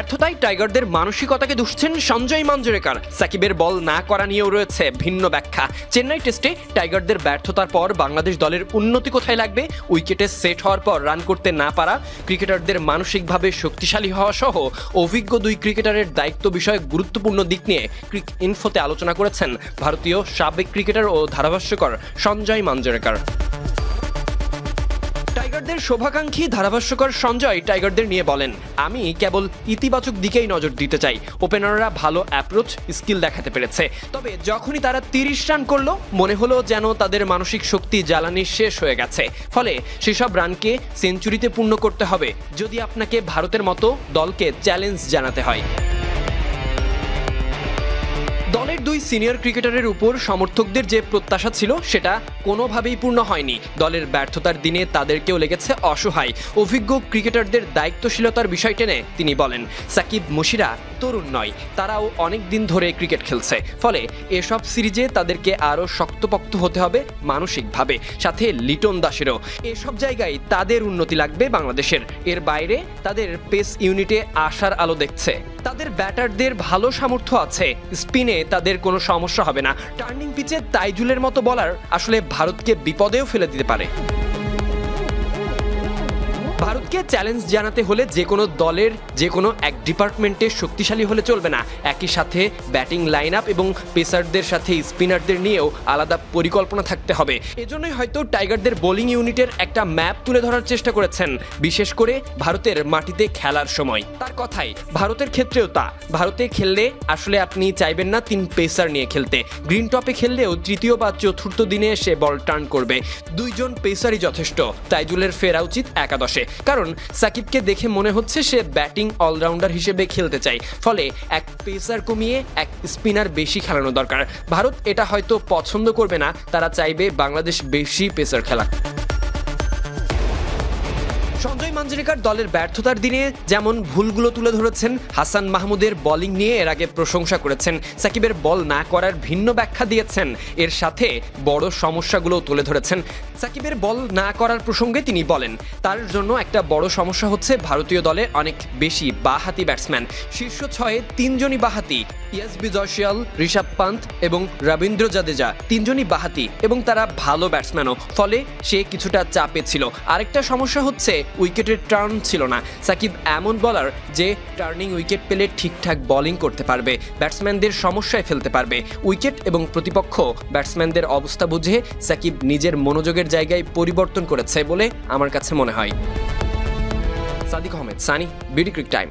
ব্যর্থতায় টাইগারদের মানসিকতাকে দুষছেন সঞ্জয় মাঞ্জরেকার। সাকিবের বল না করা নিয়েও রয়েছে ভিন্ন ব্যাখ্যা। চেন্নাই টেস্টে টাইগারদের ব্যর্থতার পর বাংলাদেশ দলের উন্নতি কোথায় লাগবে? উইকেটে সেট হওয়ার পর রান করতে না পারা, ক্রিকেটারদের মানসিকভাবে শক্তিশালী হওয়া সহ অভিজ্ঞ দুই ক্রিকেটারের দায়িত্ব বিষয়ে গুরুত্বপূর্ণ দিক নিয়ে ক্রিক ইনফোতে আলোচনা করেছেন ভারতীয় সাবেক ক্রিকেটার ও ধারাভাষ্যকর সঞ্জয় মাঞ্জরেকার। টাইগারদের শোভাকাঙ্ক্ষী ধারাভাষ্যকর সঞ্জয় টাইগারদের নিয়ে বলেন, আমি কেবল ইতিবাচক দিকেই নজর দিতে চাই। ওপেনাররা ভালো অ্যাপ্রোচ স্কিল দেখাতে পেরেছে। তবে যখনই তারা তিরিশ রান করল, মনে হলো যেন তাদের মানসিক শক্তি জ্বালানি শেষ হয়ে গেছে। ফলে সেসব রানকে সেঞ্চুরিতে পূর্ণ করতে হবে, যদি আপনাকে ভারতের মতো দলকে চ্যালেঞ্জ জানাতে হয়। দুই সিনিয়র ক্রিকেটারের উপর সমর্থকদের যে প্রত্যাশা ছিল, সেটা কোনোভাবেই পূর্ণ হয়নি। দলের ব্যর্থতার দিনে তাদেরকেও লেগেছে অসহায়। অভিজ্ঞ ক্রিকেটারদের দায়িত্বশীলতার বিষয় টেনে তিনি বলেন, সাকিব মুশিরা তরুণ নয়, তারাও অনেক দিন ধরে ক্রিকেট খেলছে। ফলে এসব সিরিজে তাদেরকে আরও শক্তপোক্ত হতে হবে মানসিকভাবে, সাথে লিটন দাসেরও। এসব জায়গায় তাদের উন্নতি লাগবে বাংলাদেশের। এর বাইরে তাদের পেস ইউনিটে আশার আলো দেখছে। তাদের ব্যাটারদের ভালো সামর্থ্য আছে। স্পিনে তাদের কোনো সমস্যা হবে না। টার্নিং পিচে তাইজুলের মতো বলার আসলে ভারতকে বিপদেও ফেলে দিতে পারে। ভারতকে চ্যালেঞ্জ জানাতে হলে যে কোনো দলের, যে কোনো এক ডিপার্টমেন্টে শক্তিশালী হলে চলবে না। একই সাথে ব্যাটিং লাইন আপ এবং পেসারদের সাথে স্পিনারদের নিয়েও আলাদা পরিকল্পনা থাকতে হবে। এজন্যই হয়তো টাইগারদের বোলিং ইউনিটের একটা ম্যাপ তুলে ধরার চেষ্টা করেছেন। বিশেষ করে ভারতের মাটিতে খেলার সময়। তার কথাই, ভারতের ক্ষেত্রেও তা। ভারতে খেললে আসলে আপনি চাইবেন না তিন পেসার নিয়ে খেলতে। গ্রিন টপে খেললেও তৃতীয় বা চতুর্থ দিনে সে বল টার্ন করবে। দুইজন পেসারই যথেষ্ট। তাইজুলের ফেরা উচিত একাদশে। কারণ সাকিবকে দেখে মনে হচ্ছে সে ব্যাটিং অলরাউন্ডার হিসেবে খেলতে চায়। ফলে এক পেসার কমিয়ে এক স্পিনার বেশি খেলানো দরকার। ভারত এটা হয়তো পছন্দ করবে না, তারা চাইবে বাংলাদেশ বেশি পেসার খেলা। সঞ্জয় মাঞ্জরেকার দলের ব্যর্থতার দিনে যেমন ভুলগুলো তুলে ধরেছেন, হাসান মাহমুদের বোলিং নিয়ে এর আগে প্রশংসা করেছেন, সাকিবের বল না করার ভিন্ন ব্যাখ্যা দিয়েছেন, এর সাথে বড় সমস্যাগুলো তুলে ধরেছেন। সাকিবের বল না করার প্রসঙ্গে তিনি বলেন, তার জন্য একটা বড় সমস্যা হচ্ছে ভারতীয় দলে অনেক বেশি বাহাতি ব্যাটসম্যান শীর্ষ ছয়ে তিনজনই বাহাতি ইয়াসবি জয়সিয়াল ঋষভ পান্ত এবং রবীন্দ্র জাদেজা। তিনজনই বাহাতি এবং তারা ভালো ব্যাটসম্যানও ফলে সে কিছুটা চাপে ছিল। আরেকটা সমস্যা হচ্ছে উইকেটের টার্ন ছিল না। সাকিব এমন বলার যে, টার্নিং উইকেট পেলে ঠিকঠাক বোলিং করতে পারবে, ব্যাটসম্যানদের সমস্যায় ফেলতে পারবে। উইকেট এবং প্রতিপক্ষ, ব্যাটসম্যানদের অবস্থা বুঝে সাকিব নিজের মনোযোগের জায়গায় পরিবর্তন করেছে বলে আমার কাছে মনে হয়। Sadiq Ahmed, Sunny, BD cric time.